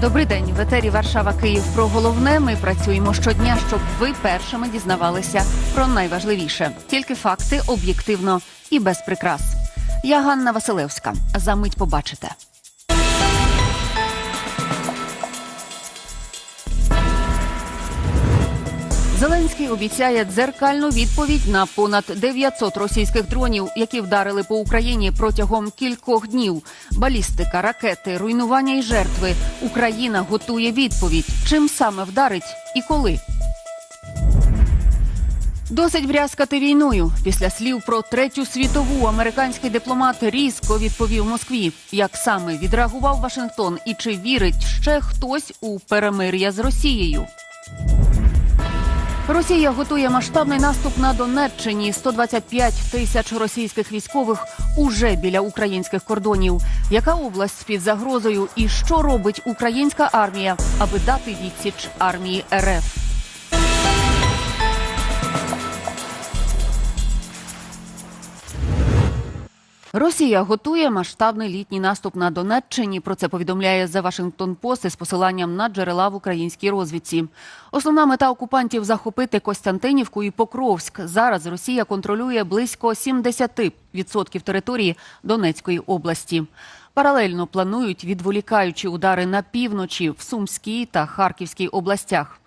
Добрий день. В етері Варшава Київ. Про головне ми працюємо щодня, щоб ви першими дізнавалися про найважливіше. Тільки факти об'єктивно і без прикрас. Я Ганна Василевська. За мить побачите. Зеленський обіцяє дзеркальну відповідь на понад 900 російських дронів, які вдарили по Україні протягом кількох днів. Балістика, ракети, руйнування і жертви. Україна готує відповідь. Чим саме вдарить і коли? Досить врязкати війною. Після слів про третю світову американський дипломат різко відповів Москві, як саме відреагував Вашингтон і чи вірить ще хтось у перемир'я з Росією. Росія готує масштабний наступ на Донеччині. 125 тисяч російських військових уже біля українських кордонів. Яка область під загрозою і що робить українська армія, аби дати відсіч армії РФ? Росія готує масштабний літній наступ на Донеччині. Про це повідомляє The Washington Post із посиланням на джерела в українській розвідці. Основна мета окупантів захопити Костянтинівку і Покровськ. Зараз Росія контролює близько 70% території Донецької області. Паралельно планують відволікаючі удари на півночі в Сумській та Харківській областях.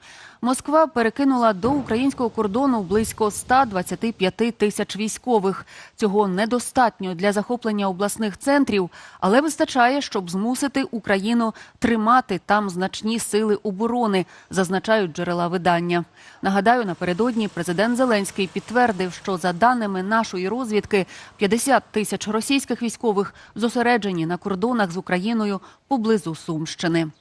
Москва перекинула до українського кордону близько 125 тисяч військових. Цього недостатньо для захоплення обласних центрів, але вистачає, щоб змусити Україну тримати там значні сили оборони, зазначають джерела видання. Нагадаю, напередодні президент Зеленський підтвердив, що за даними нашої розвідки, 50 тисяч російських військових зосереджені на кордонах з Україною поблизу Сумщини.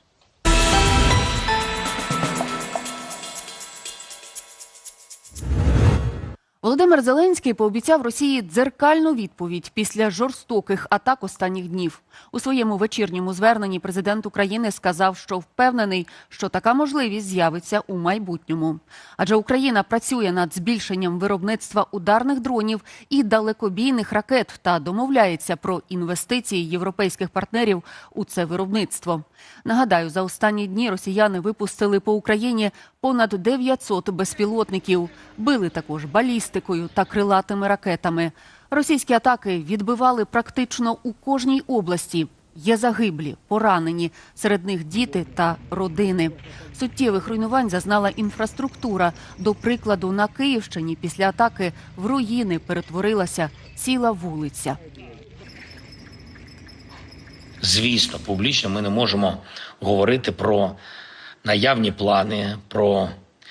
Володимир Зеленський пообіцяв Росії дзеркальну відповідь після жорстоких атак останніх днів. У своєму вечірньому зверненні президент України сказав, що впевнений, що така можливість з'явиться у майбутньому. Адже Україна працює над збільшенням виробництва ударних дронів і далекобійних ракет та домовляється про інвестиції європейських партнерів у це виробництво. Нагадаю, за останні дні росіяни випустили по Україні понад 900 безпілотників. Били також балістикою та крилатими ракетами. Російські атаки відбивали практично у кожній області. Є загиблі, поранені, серед них діти та родини. Суттєвих руйнувань зазнала інфраструктура. До прикладу, на Київщині після атаки в руїни перетворилася ціла вулиця. Звісно, публічно ми не можемо говорити про наявні плани, про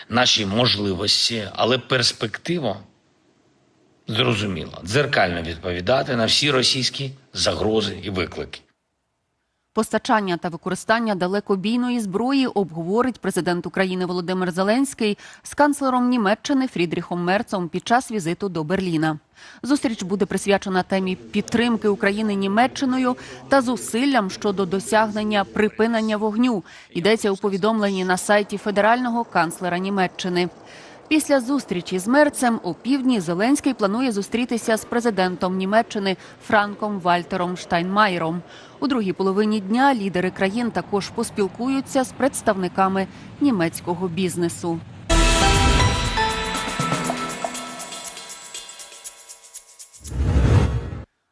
наші можливості, але перспектива зрозуміла дзеркально відповідати на всі російські загрози і виклики. Постачання та використання далекобійної зброї обговорить президент України Володимир Зеленський з канцлером Німеччини Фрідріхом Мерцом під час візиту до Берліна. Зустріч буде присвячена темі підтримки України Німеччиною та зусиллям щодо досягнення припинення вогню. Йдеться у повідомленні на сайті федерального канцлера Німеччини. Після зустрічі з мерцем у півдні Зеленський планує зустрітися з президентом Німеччини Франком Вальтером Штайнмаєром. У другій половині дня лідери країн також поспілкуються з представниками німецького бізнесу.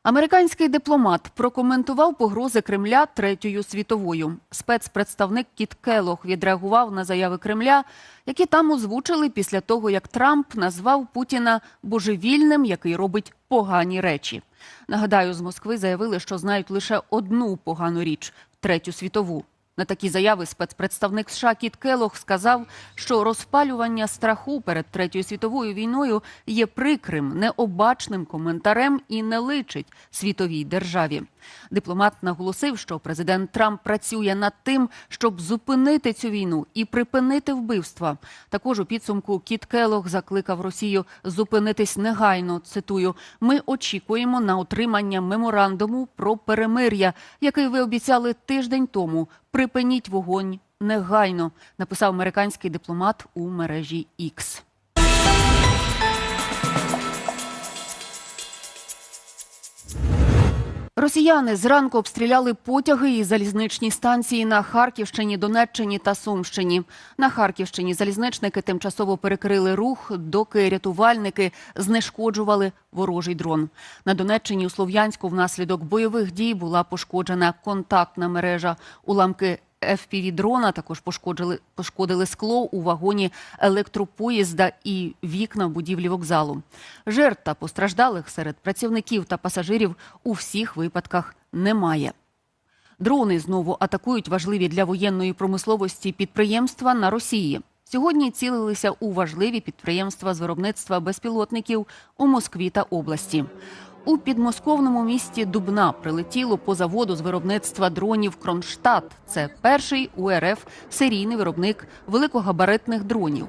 Американський дипломат прокоментував погрози Кремля третьою світовою. Спецпредставник Кіт Келох відреагував на заяви Кремля, які там озвучили після того, як Трамп назвав Путіна божевільним, який робить погані речі. Нагадаю, з Москви заявили, що знають лише одну погану річ третю світову. На такі заяви спецпредставник США Кіт Келох сказав, що розпалювання страху перед третьою світовою війною є прикрим, необачним коментарем і не личить світовій державі. Дипломат наголосив, що президент Трамп працює над тим, щоб зупинити цю війну і припинити вбивства. Також у підсумку Кіт Келох закликав Росію зупинитись негайно. Цитую: ми очікуємо на отримання меморандуму про перемир'я, який ви обіцяли тиждень тому. Припиніть вогонь негайно, написав американський дипломат у мережі X. Росіяни зранку обстріляли потяги і залізничні станції на Харківщині, Донеччині та Сумщині. На Харківщині залізничники тимчасово перекрили рух, доки рятувальники знешкоджували ворожий дрон. На Донеччині у Слов'янську внаслідок бойових дій була пошкоджена контактна мережа. Уламки FPV-дрона також пошкодили, пошкодили скло у вагоні електропоїзда і вікна в будівлі вокзалу. Жертв та постраждалих серед працівників та пасажирів у всіх випадках немає. Дрони знову атакують важливі для воєнної промисловості підприємства на Росії. Сьогодні цілилися у важливі підприємства з виробництва безпілотників у Москві та області. У підмосковному місті Дубна прилетіло по заводу з виробництва дронів Кронштадт. Це перший у РФ серійний виробник великогабаритних дронів.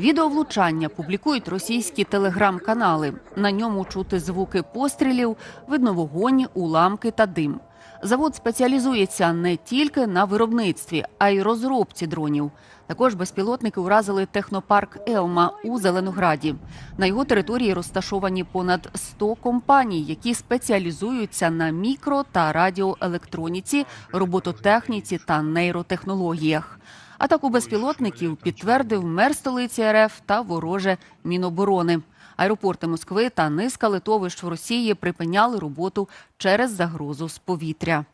Відеовлучання публікують російські телеграм-канали. На ньому чути звуки пострілів, видно вогонь, уламки та дим. Завод спеціалізується не тільки на виробництві, а й розробці дронів. Також безпілотники уразили технопарк Елма у Зеленограді. На його території розташовані понад 100 компаній, які спеціалізуються на мікро та радіоелектроніці, робототехніці та нейротехнологіях. Атаку безпілотників підтвердив мер столиці РФ та вороже Міноборони. Аеропорти Москви та низка литовищ в Росії припиняли роботу через загрозу з повітря.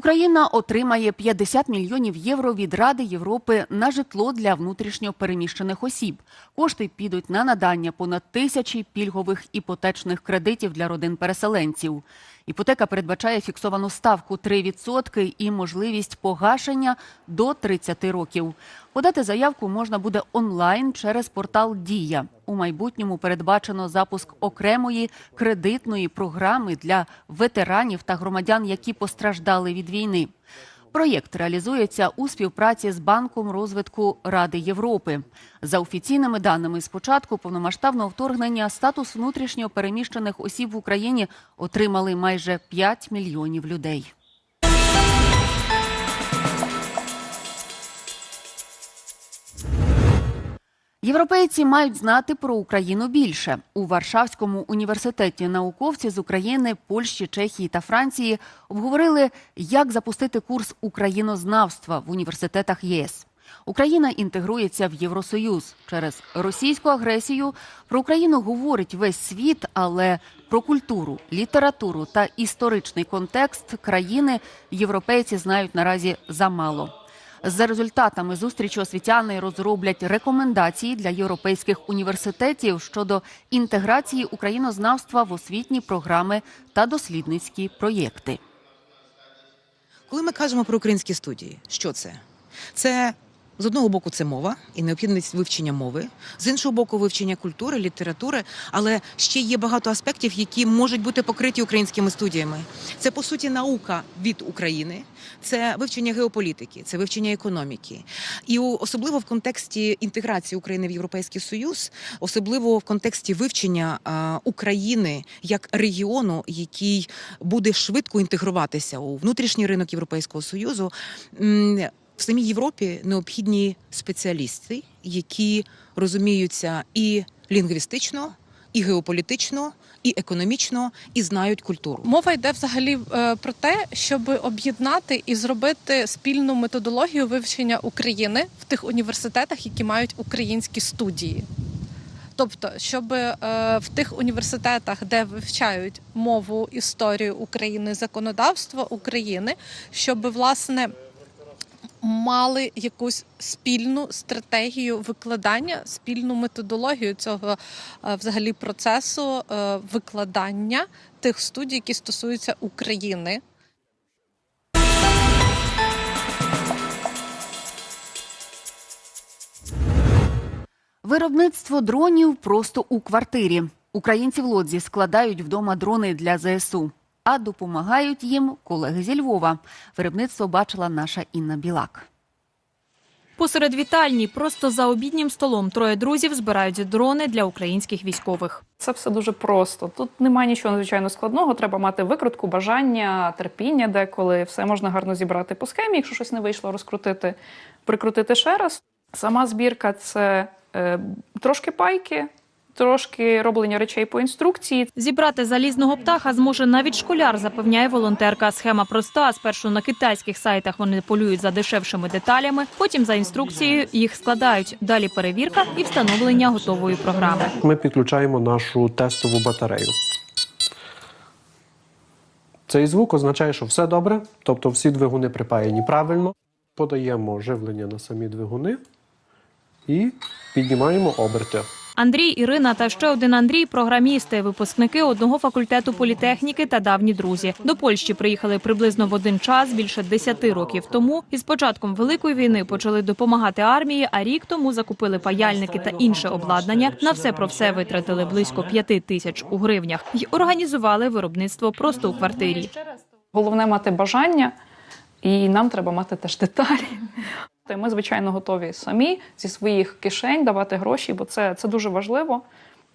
Україна отримає 50 мільйонів євро від Ради Європи на житло для внутрішньо переміщених осіб. Кошти підуть на надання понад тисячі пільгових іпотечних кредитів для родин переселенців. Іпотека передбачає фіксовану ставку 3% і можливість погашення до 30 років. Подати заявку можна буде онлайн через портал Дія. У майбутньому передбачено запуск окремої кредитної програми для ветеранів та громадян, які постраждали від війни. Проєкт реалізується у співпраці з Банком розвитку Ради Європи. За офіційними даними, з початку повномасштабного вторгнення статус внутрішньо переміщених осіб в Україні отримали майже 5 мільйонів людей. Європейці мають знати про Україну більше. У Варшавському університеті науковці з України, Польщі, Чехії та Франції обговорили, як запустити курс українознавства в університетах ЄС. Україна інтегрується в Євросоюз через російську агресію. Про Україну говорить весь світ, але про культуру, літературу та історичний контекст країни європейці знають наразі замало. За результатами зустрічі освітяни розроблять рекомендації для європейських університетів щодо інтеграції українознавства в освітні програми та дослідницькі проєкти. Коли ми кажемо про українські студії, що це? Це з одного боку це мова і необхідність вивчення мови, з іншого боку, вивчення культури, літератури, але ще є багато аспектів, які можуть бути покриті українськими студіями. Це по суті наука від України, це вивчення геополітики, це вивчення економіки. І особливо в контексті інтеграції України в Європейський Союз, особливо в контексті вивчення України як регіону, який буде швидко інтегруватися у внутрішній ринок Європейського Союзу. В самій Європі необхідні спеціалісти, які розуміються і лінгвістично, і геополітично, і економічно, і знають культуру. Мова йде взагалі е, про те, щоб об'єднати і зробити спільну методологію вивчення України в тих університетах, які мають українські студії. Тобто, щоб е, в тих університетах, де вивчають мову, історію України, законодавство України, щоб власне мали якусь спільну стратегію викладання, спільну методологію цього е, взагалі процесу е, викладання тих студій, які стосуються України. Виробництво дронів просто у квартирі. Українці в Лодзі складають вдома дрони для ЗСУ, а допомагають їм колеги зі Львова. Виробництво бачила наша Інна Білак. Посеред вітальні, просто за обіднім столом, троє друзів збирають дрони для українських військових. Це все дуже просто. Тут немає нічого надзвичайно складного. Треба мати викрутку, бажання, терпіння деколи. Все можна гарно зібрати по схемі. Якщо щось не вийшло, розкрутити, прикрутити ще раз. Сама збірка це е, трошки пайки, трошки роблення речей по інструкції. Зібрати залізного птаха зможе навіть школяр, запевняє волонтерка. Схема проста. Спершу на китайських сайтах вони полюють за дешевшими деталями, потім за інструкцією їх складають. Далі перевірка і встановлення готової програми. Ми підключаємо нашу тестову батарею. Цей звук означає, що все добре, тобто всі двигуни припаяні правильно. Подаємо живлення на самі двигуни і піднімаємо оберти. Андрій, Ірина та ще один Андрій програмісти, випускники одного факультету політехніки та давні друзі. До Польщі приїхали приблизно в один час більше 10 років тому. І з початком великої війни почали допомагати армії. А рік тому закупили паяльники та інше обладнання. На все про все витратили близько 5 тисяч у гривнях і організували виробництво просто у квартирі. Головне мати бажання, і нам треба мати теж деталі. Й Ми, звичайно, готові самі зі своїх кишень давати гроші, бо це, це дуже важливо.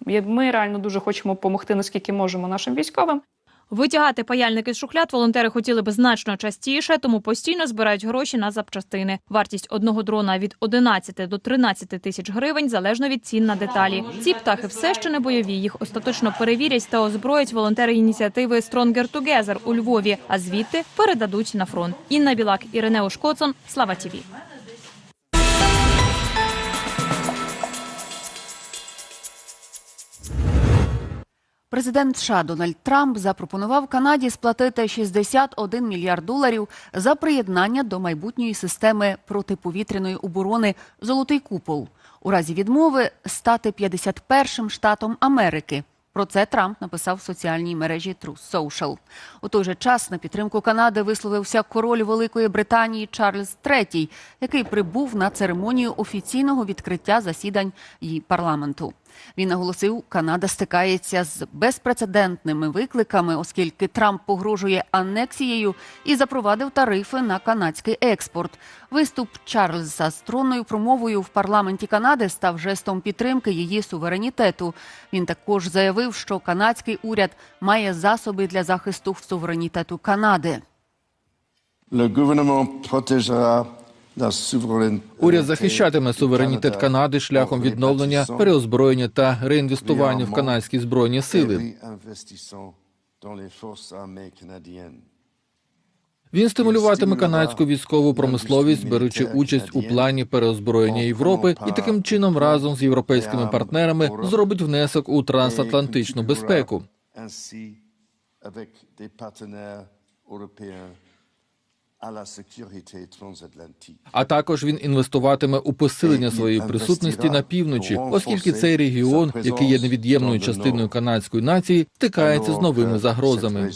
Ми реально дуже хочемо допомогти, наскільки можемо нашим військовим. Витягати паяльники з шухляд волонтери хотіли би значно частіше, тому постійно збирають гроші на запчастини. Вартість одного дрона від 11 до 13 тисяч гривень залежно від цін на деталі. Ці птахи все ще не бойові. Їх остаточно перевірять та озброять волонтери ініціативи Stronger Together у Львові, а звідти передадуть на фронт. Інна Білак, Іринео Шкоцон, Слава Тіві. Президент США Дональд Трамп запропонував Канаді сплатити 61 мільярд доларів за приєднання до майбутньої системи протиповітряної оборони Золотий купол у разі відмови стати 51-м штатом Америки. Про це Трамп написав в соціальній мережі Truth Social. У той же час на підтримку Канади висловився король Великої Британії Чарльз III, який прибув на церемонію офіційного відкриття засідань її парламенту. Він наголосив, Канада стикається з безпрецедентними викликами, оскільки Трамп погрожує анексією і запровадив тарифи на канадський експорт. Виступ Чарльза з тронною промовою в парламенті Канади став жестом підтримки її суверенітету. Він також заявив, що канадський уряд має засоби для захисту суверенітету Канади. Le gouvernement protégera. Уряд захищатиме суверенітет Канади шляхом відновлення, переозброєння та реінвестування в канадські збройні сили. Він стимулюватиме канадську військову промисловість, беручи участь у плані переозброєння Європи, і таким чином разом з європейськими партнерами зробить внесок у трансатлантичну безпеку. А також він інвестуватиме у посилення своєї присутності на півночі, оскільки цей регіон, який є невід'ємною частиною канадської нації, стикається з новими загрозами.